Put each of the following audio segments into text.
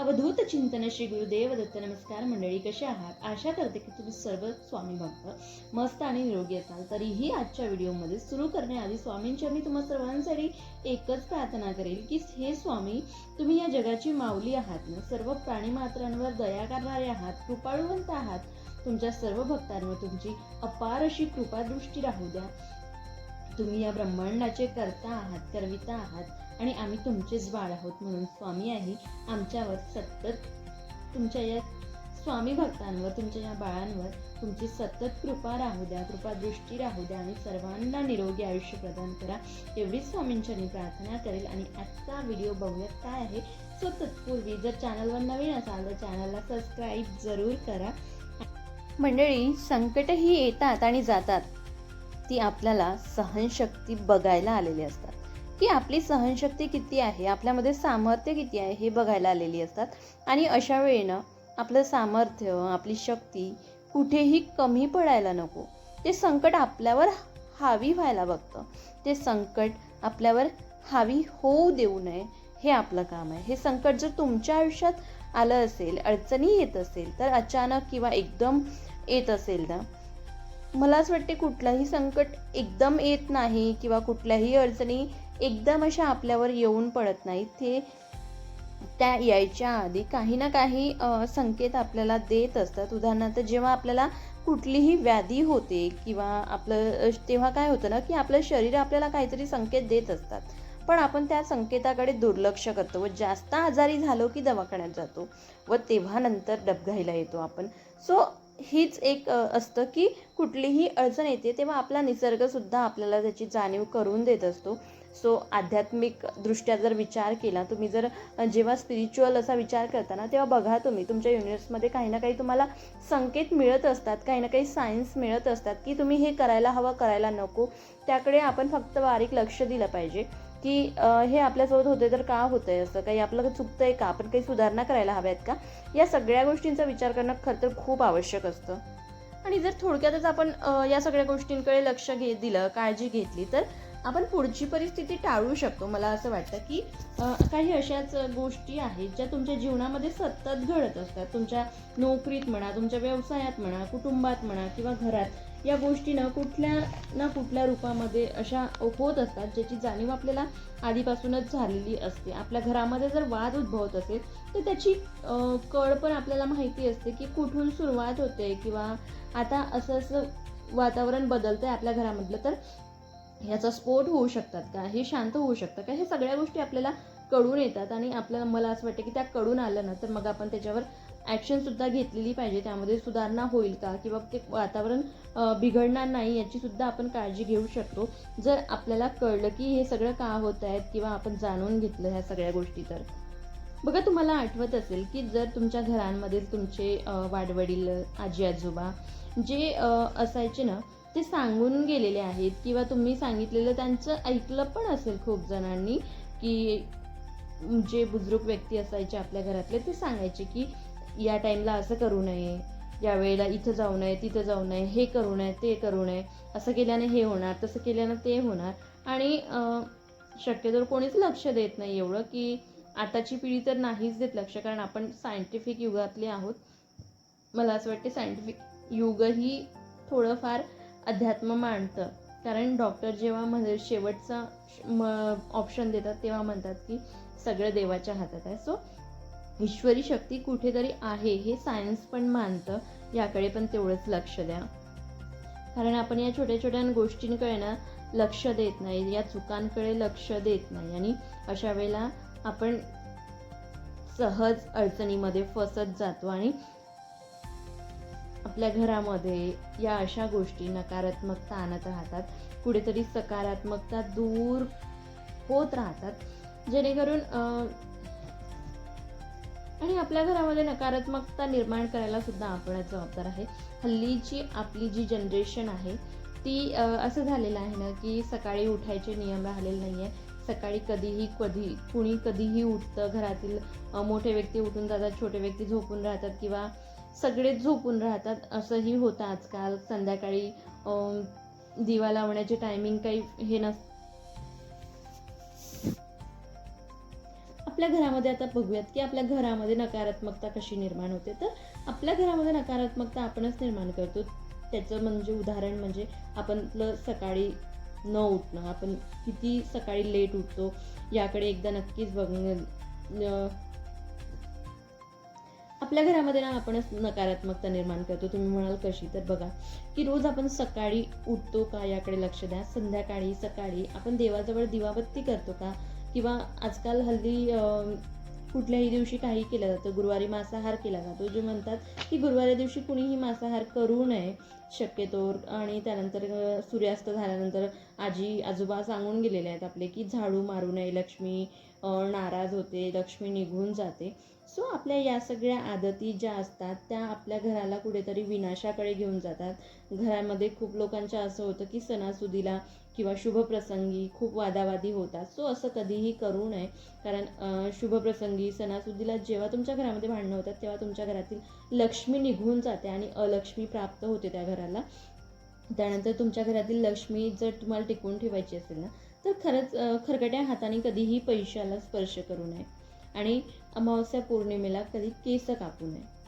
अवधूत चिंतन श्री गुरुदेव दत्त नमस्कार मंडळी कसे आहात? आशा करते की तुम्ही सर्व स्वामी भक्त मस्त आणि निरोगी असाल. तरीही आजच्या व्हिडिओमध्ये सुरू करण्याआधी स्वामींच्या मी तुम्हा सर्वांसाठी एकच प्रार्थना करेल की हे स्वामी तुम्ही या जगाची माऊली आहात ना? सर्व प्राणीमात्रांवर दया करणारे आहात कृपाळुवंत आहात. तुमच्या सर्व भक्तांवर तुमची अपार अशी कृपादृष्टी राहू द्या. तुम्ही या ब्रह्मांडाचे करता आहात करविता आहात. आणि आम्ही तुमचेच बाळ आहोत म्हणून स्वामी आहे. आमच्यावर सतत तुमच्या या स्वामी भक्तांवर तुमच्या या बाळांवर तुमची सतत कृपा राहू द्या कृपा दृष्टी राहू द्या आणि सर्वांना निरोगी आयुष्य प्रदान करा. एवढीच स्वामींच्या मी प्रार्थना करेल आणि आजचा व्हिडिओ बघूयात काय आहे सो तत्पूर्वी जर चॅनलवर नवीन असाल तर चॅनलला सबस्क्राईब जरूर करा. मंडळी संकटही येतात आणि जातात. ती आपल्याला सहनशक्ती बघायला आलेली असतात. की आपली सहनशक्ती किती आहे आपल्यामध्ये सामर्थ्य किती आहे हे बघायला आलेली असतात. आणि अशा वेळेनं आपलं सामर्थ्य आपली शक्ती कुठेही कमी पडायला नको. ते संकट आपल्यावर हावी व्हायला बघतं. ते संकट आपल्यावर हावी होऊ देऊ नये हे आपलं काम आहे. हे संकट जर तुमच्या आयुष्यात आलं असेल अडचणी येत असेल तर अचानक किंवा एकदम येत असेल ना मला असं वाटते कुठलंही संकट एकदम येत नाही किंवा कुठल्याही अडचणी एकदम अशा आपल्यावर येऊन पडत नाहीत. ते त्या यायच्या आधी काही ना काही संकेत आपल्याला देत असतात. उदाहरणार्थ जेव्हा आपल्याला कुठलीही व्याधी होते किंवा आपलं तेव्हा काय होतं ना की आपलं शरीर आपल्याला काहीतरी संकेत देत असतात. पण आपण त्या संकेताकडे दुर्लक्ष करतो व जास्त आजारी झालो की दवाखान्यात जातो व तेव्हा नंतर डबघाईला येतो आपण. सो हीच एक असतं की कुठलीही अडचण येते तेव्हा आपला निसर्गसुद्धा आपल्याला त्याची जाणीव करून देत असतो. सो आध्यात्मिक दृष्ट्या जर विचार केला तुम्ही जर जेव्हा स्पिरिच्युअल असा विचार करता ना तेव्हा बघा तुम्ही तुमच्या युनिवर्समध्ये काही ना काही तुम्हाला संकेत मिळत असतात काही ना काही सायन्स मिळत असतात की तुम्ही हे करायला हवं करायला नको. त्याकडे आपण फक्त बारीक लक्ष दिलं पाहिजे की हे आपल्यासोबत होते तर का होतंय असं? काही आपलं चुकतंय का? आपण काही सुधारणा करायला हव्यात का? या सगळ्या गोष्टींचा विचार करणं खरं तर खूप आवश्यक असतं. आणि जर थोडक्यातच आपण या सगळ्या गोष्टींकडे लक्ष घे दिलं काळजी घेतली तर आपण पुढची परिस्थिती टाळू शकतो. मला असं वाटतं की काही अशाच गोष्टी आहेत ज्या तुमच्या जीवनामध्ये सतत घडत असतात. तुमच्या नोकरीत म्हणा तुमच्या व्यवसायात म्हणा कुटुंबात म्हणा किंवा घरात या गोष्टी ना कुठल्या ना कुठल्या रूपामध्ये अशा होत असतात ज्याची जाणीव आपल्याला आधीपासूनच झालेली असते. आपल्या घरामध्ये जर वाद उद्भवत असेल तर त्याची कळ पण आपल्याला माहिती असते की कुठून सुरुवात होते किंवा आता असं असं वातावरण बदलतंय आपल्या घरामधलं. तर ह्याचा स्फोट होऊ शकतात का? हे शांत होऊ शकतं का? हे सगळ्या गोष्टी आपल्याला कळून येतात आणि आपल्याला मला असं वाटतं की त्या कळून आलं ना तर मग आपण त्याच्यावर ॲक्शनसुद्धा घेतलेली पाहिजे. त्यामध्ये सुधारणा होईल का? किंवा ते वातावरण बिघडणार नाही याची सुद्धा आपण काळजी घेऊ शकतो. जर आपल्याला कळलं की हे सगळं का होत आहेत किंवा आपण जाणून घेतलं ह्या सगळ्या गोष्टी तर? बघा तुम्हाला आठवत असेल की जर तुमच्या घरांमध्ये तुमचे वाडवडील आजी आजोबा जे असायचे ना ते सांगून गेलेले आहेत किंवा तुम्ही सांगितलेलं त्यांचं ऐकलं पण असेल खूप जणांनी की जे बुजुर्ग व्यक्ती असायचे आपल्या घरातले ते सांगायचे की या टाईमला असं करू नये या वेळेला इथं जाऊ नये तिथं जाऊ नये हे करू नये ते करू नये असं केल्याने हे होणार तसं केल्यानं ते होणार. आणि अं, शक्यतो कोणीच लक्ष देत नाही एवढं की आताची पिढी तर नाहीच देत लक्ष कारण आपण सायंटिफिक युगातले आहोत. मला असं वाटते सायंटिफिक युगही थोडंफार अध्यात्म मांडतं. कारण डॉक्टर जेव्हा म्हणजे शेवटचा ऑप्शन देतात तेव्हा म्हणतात की सगळं देवाच्या हातात आहे. सो ईश्वरी शक्ती कुठेतरी आहे हे सायन्स पण मानतं. याकडे पण तेवढंच लक्ष द्या. कारण आपण या छोट्या छोट्या गोष्टींकडे ना लक्ष देत नाही या चुकांकडे लक्ष देत नाही. आणि अशा वेळेला आपण सहज अडचणीमध्ये फसत जातो आणि आपल्या घरामध्ये या अशा गोष्टी नकारात्मकता आणत राहतात. कुठेतरी सकारात्मकता दूर होत राहतात. जेणेकरून आणि आपल्या घरामध्ये नकारात्मकता निर्माण करायला सुद्धा आपणच जबाबदार आहे. हल्लीची आपली जी जनरेशन आहे ती असं झालेलं आहे ना की सकाळी उठायचे नियम राहिलेले नाही आहे सकाळी कधीही कधी कुणी कधीही उठतं. घरातील मोठे व्यक्ती उठून जातात छोटे व्यक्ती झोपून राहतात किंवा सगळेच झोपून राहतात. असंही होतं आजकाल. संध्याकाळी दिवा लावण्याचे टायमिंग काही हे नस आपल्या घरामध्ये आता बघूयात की आपल्या घरामध्ये नकारात्मकता कशी निर्माण होते. तर आपल्या घरामध्ये नकारात्मकता आपणच निर्माण करतो. त्याचं म्हणजे उदाहरण म्हणजे आपण सकाळी न उठणं. आपण किती सकाळी लेट उठतो याकडे एकदा नक्कीच बघ आपल्या घरामध्ये ना आपणच नकारात्मकता निर्माण करतो. तुम्ही म्हणाल कशी? तर बघा की रोज आपण सकाळी उठतो का? याकडे लक्ष द्या. संध्याकाळी सकाळी आपण देवाजवळ दिवाबत्ती करतो का? किंवा आजकाल हल्ली कुठल्याही दिवशी काही केलं जातं. गुरुवारी मांसाहार केला जातो. जे म्हणतात की गुरुवारी दिवशी कुणीही मांसाहार करू नये शक्यतो. आणि त्यानंतर सूर्यास्त झाल्यानंतर आजी आजोबा सांगून गेलेले आहेत आपले की झाडू मारू नये. लक्ष्मी नाराज होते. लक्ष्मी निघून जाते. सो आपल्या या सगळ्या आदती ज्या असतात त्या आपल्या घराला कुठेतरी विनाशाकडे घेऊन जातात. घरामध्ये खूप लोकांच्या असं होतं की सणासुदीला किंवा शुभप्रसंगी खूप वादावादी होतात. सो असं कधीही करू नये. कारण शुभप्रसंगी सणासुदीला जेव्हा तुमच्या घरामध्ये भांडणं होतात तेव्हा तुमच्या घरातील लक्ष्मी निघून जाते आणि अलक्ष्मी प्राप्त होते त्या घराला. त्यानंतर तुमच्या घरातील लक्ष्मी जर तुम्हाला टिकवून ठेवायची असेल ना तर खरंच खरकट्या हाताने कधीही पैशाला स्पर्श करू नये. आणि अमावस्या पौर्णिमेला कधी केस कापू नये.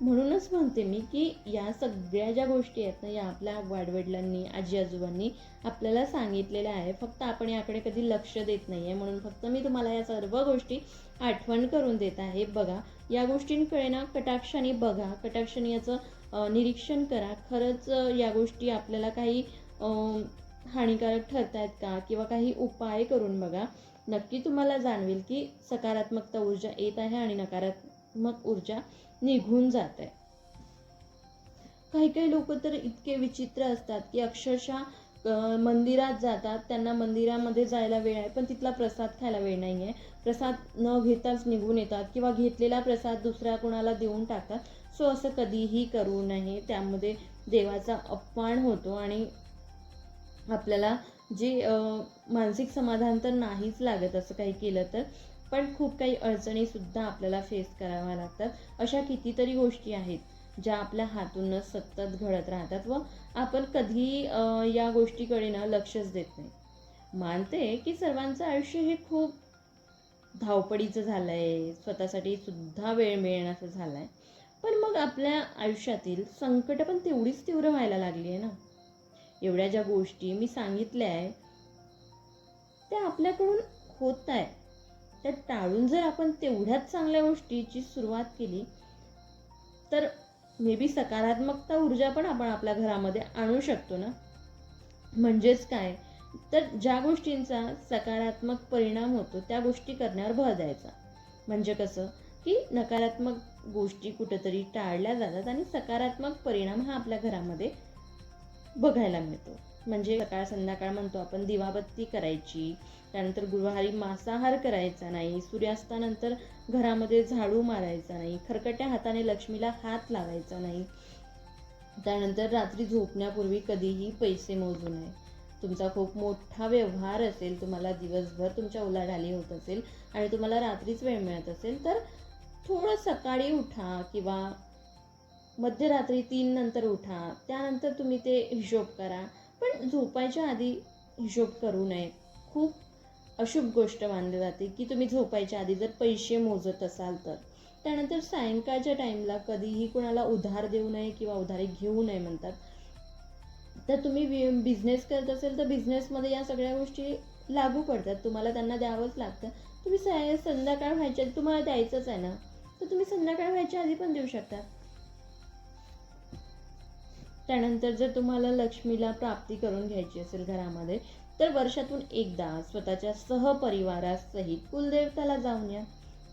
म्हणूनच म्हणते मी की या सगळ्या ज्या गोष्टी आहेत ना या आपल्या वाडवडिलांनी आजी आजोबांनी आपल्याला सांगितलेल्या आहे फक्त आपण याकडे कधी लक्ष देत नाही आहे म्हणून फक्त मी तुम्हाला या सर्व गोष्टी आठवण करून देत आहे. बघा या गोष्टींकडे ना कटाक्षाने बघा. कटाक्षाने याचं निरीक्षण करा. खरंच या गोष्टी आपल्याला काही अं, हानिकारक ठरत आहेत का? किंवा काही उपाय करून बघा. नक्की तुम्हाला जाणवेल की सकारात्मकता ऊर्जा येत आहे आणि नकारात्मक ऊर्जा निघून जात आहे. काही काही लोक तर इतके विचित्र असतात की अक्षरशः मंदिरात जातात त्यांना मंदिरामध्ये जायला वेळ आहे पण तिथला प्रसाद खायला वेळ नाही आहे प्रसाद न घेताच निघून येतात किंवा घेतलेला प्रसाद दुसऱ्या कोणाला देऊन टाकतात. सो असं कधीही करू नये. त्यामध्ये देवाचा अपमान होतो आणि आपल्याला जे मानसिक समाधान तर नाहीच लागत असं काही केलं तर पण खूप काही अडचणी सुद्धा आपल्याला फेस कराव्या लागतात. अशा कितीतरी गोष्टी आहेत ज्या आपल्या हातूनच सतत घडत राहतात व आपण कधी या गोष्टीकडे ना लक्षच देत नाही. मानते की सर्वांचं आयुष्य हे खूप धावपडीचं झालं आहे स्वतःसाठी सुद्धा वेळ मिळण्याचं झालं आहे पण मग आपल्या आयुष्यातील संकट पण तेवढीच तीव्र व्हायला लागली आहे ना. एवढ्या ज्या गोष्टी मी सांगितल्या आहे त्या आपल्याकडून होत आहे त्या टाळून जर आपण तेवढ्याच चांगल्या गोष्टीची सुरुवात केली तर मे बी सकारात्मकता ऊर्जा पण आपण आपल्या घरामध्ये आणू शकतो ना? म्हणजेच काय? तर ज्या गोष्टींचा सकारात्मक परिणाम होतो त्या गोष्टी करण्यावर भर द्यायचा. म्हणजे कसं? की नकारात्मक गोष्टी कुठेतरी टाळल्या जातात आणि सकारात्मक परिणाम हा आपल्या घरामध्ये बघायला मिळतो. म्हणजे सकाळ संध्याकाळ म्हणतो आपण दिवाबत्ती करायची. त्यानंतर गुरुवारी मांसाहार करायचा नाही. सूर्यास्तानंतर घरामध्ये झाडू मारायचा नाही. खरकट्या हाताने लक्ष्मीला हात लावायचा नाही. त्यानंतर रात्री झोपण्यापूर्वी कधीही पैसे मोजू नये. तुमचा खूप मोठा व्यवहार असेल तुम्हाला दिवसभर तुमच्या उलाढाली होत असेल आणि तुम्हाला रात्रीच वेळ मिळत असेल तर थोडं सकाळी उठा किंवा मध्यरात्री तीन नंतर उठा. त्यानंतर तुम्ही ते हिशोब करा. पण झोपायच्या आधी हिशोब करू नये. खूप अशुभ गोष्ट मानली जाते की तुम्ही झोपायच्या आधी जर पैसे मोजत असाल तर. त्यानंतर सायंकाळच्या टाईमला कधीही कोणाला उधार देऊ नये किंवा उधारी घेऊ नये म्हणतात. तर तुम्ही बिझनेस करत असेल तर बिझनेसमध्ये या सगळ्या गोष्टी लागू पडतात. तुम्हाला त्यांना द्यावंच लागतं. तुम्ही साय संध्याकाळ व्हायच्या आधी तुम्हाला द्यायचंच आहे ना? तर तुम्ही संध्याकाळ व्हायच्या आधी पण देऊ शकता. त्यानंतर जर तुम्हाला लक्ष्मीला प्राप्ती करून घ्यायची असेल घरामध्ये तर वर्षातून एकदा स्वतःच्या सहपरिवारासहित कुलदेवताला जाऊन या.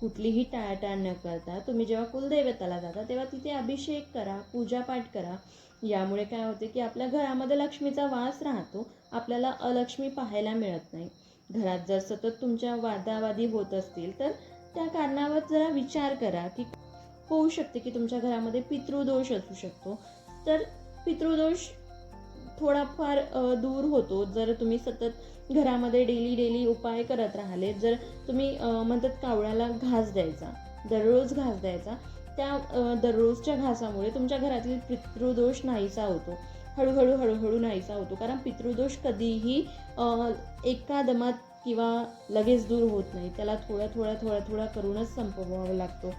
कुठलीही टाळाटाळ न करता तुम्ही जेव्हा कुलदेवताला जाता तेव्हा तिथे अभिषेक करा पूजापाठ करा. यामुळे काय होते की आपल्या घरामध्ये लक्ष्मीचा वास राहतो आपल्याला अलक्ष्मी पाहायला मिळत नाही. घरात जर सतत तुमच्या वादावादी होत असतील तर त्या कारणावर जरा विचार करा की होऊ शकते की तुमच्या घरामध्ये पितृदोष असू शकतो. तर पितृदोष थोडाफार दूर होतो. जर तुम्ही सतत घरामध्ये डेली डेली उपाय करत राहिले जर तुम्ही म्हणतात कावळ्याला घास द्यायचा दररोज घास द्यायचा त्या दररोजच्या घासामुळे तुमच्या घरातील पितृदोष नाहीसा होतो. हळूहळू हळूहळू नाहीसा होतो. कारण पितृदोष कधीही एका दमात किंवा लगेच दूर होत नाही. त्याला थोडा थोडा थोडा थोडा करूनच संपवावा लागतो.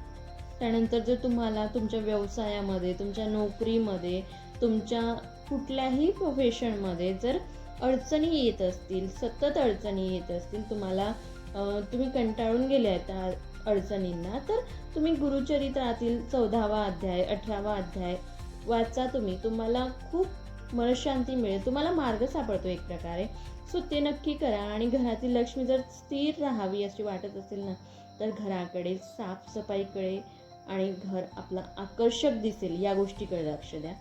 त्यानंतर जर तुम्हाला तुमच्या व्यवसायामध्ये तुमच्या नोकरीमध्ये तुमच्या कुठल्याही प्रोफेशनमध्ये जर अडचणी येत असतील सतत अडचणी येत असतील तुम्हाला तुम्ही कंटाळून गेले आहेत त्या अडचणींना तर तुम्ही गुरुचरित्रातील चौदावा अध्याय अठरावा अध्याय वाचा तुम्ही. तुम्हाला खूप मनशांती मिळेल. तुम्हाला मार्ग सापडतो एक प्रकारे. सो ते नक्की करा आणि घरातील लक्ष्मी जर स्थिर राहावी अशी वाटत असेल ना तर घराकडे साफसफाईकडे आणि घर आपलं आकर्षक दिसेल. या गोष्टीकडे लक्ष द्या.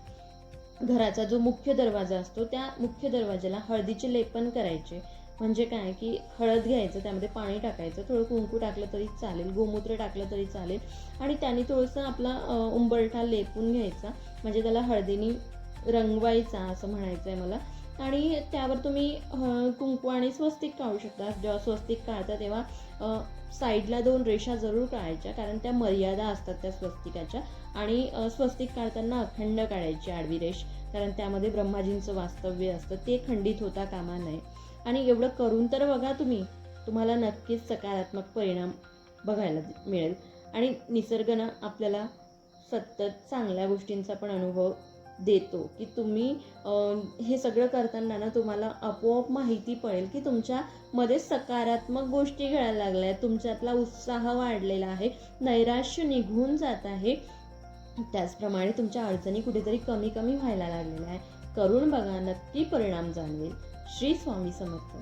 घराचा जो मुख्य दरवाजा असतो त्या मुख्य दरवाजाला हळदीचे लेपन करायचे. म्हणजे काय? की हळद घ्यायचं त्यामध्ये पाणी टाकायचं थोडं कुंकू टाकलं तरी चालेल गोमूत्र टाकलं तरी चालेल. आणि त्याने थोडंसं आपला उंबरठा लेपून घ्यायचा. म्हणजे त्याला हळदीने रंगवायचा असं म्हणायचं आहे मला. आणि त्यावर तुम्ही कुंकू आणि स्वस्तिक काढू शकता. जेव्हा स्वस्तिक काढता तेव्हा साईडला दोन रेषा जरूर काढायच्या कारण त्या मर्यादा असतात त्या स्वस्तिकाच्या. आणि स्वस्तिक काढताना अखंड काढायची आडवी रेष कारण त्यामध्ये ब्रह्माजींचं वास्तव्य असतं. ते खंडित होता कामा नये. आणि एवढं करून तर बघा तुम्ही तुम्हाला नक्कीच सकारात्मक परिणाम बघायला मिळेल. आणि निसर्गानं आपल्याला सतत चांगल्या गोष्टींचा पण अनुभव देतो की तुम्ही हे सगळं करताना ना तुम्हाला आपोआप माहिती पडेल की तुमच्यामध्ये सकारात्मक गोष्टी घडायला लागल्या आहेत तुमच्यातला उत्साह वाढलेला आहे नैराश्य निघून जात आहे. त्याचप्रमाणे तुमच्या अडचणी कुठेतरी कमी कमी व्हायला लागलेल्या आहे करून बघा नक्की परिणाम जाणवेल. श्री स्वामी समर्थ.